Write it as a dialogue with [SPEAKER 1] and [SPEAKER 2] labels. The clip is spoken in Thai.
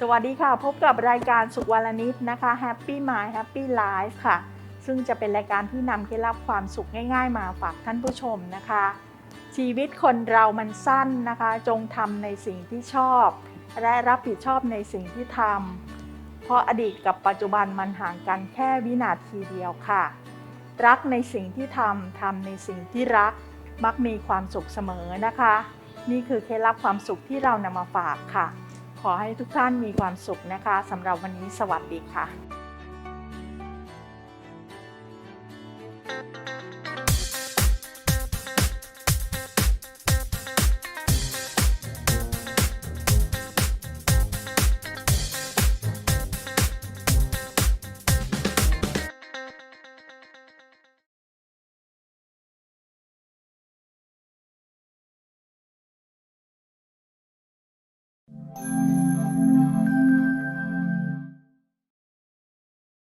[SPEAKER 1] สวัสดีค่ะ พบกับรายการสุขวันละนิดนะคะ Happy Mind Happy Life ค่ะ ซึ่งจะเป็นรายการที่นำเคล็ดลับความสุขง่ายๆ มาฝากท่านผู้ชมนะคะ ชีวิตคนเรามันสั้นนะคะ จงทำในสิ่งที่ชอบ และรับผิดชอบในสิ่งที่ทำเพราะอดีตกับปัจจุบันมันห่างกันแค่วินาทีเดียวค่ะ รักในสิ่งที่ทำทำในสิ่งที่รัก มักมีความสุขเสมอนะคะ นี่คือเคล็ดลับความสุขที่เรานำมาฝากค่ะ ขอให้ทุกท่านมีความสุขนะคะสำหรับวันนี้สวัสดีค่ะ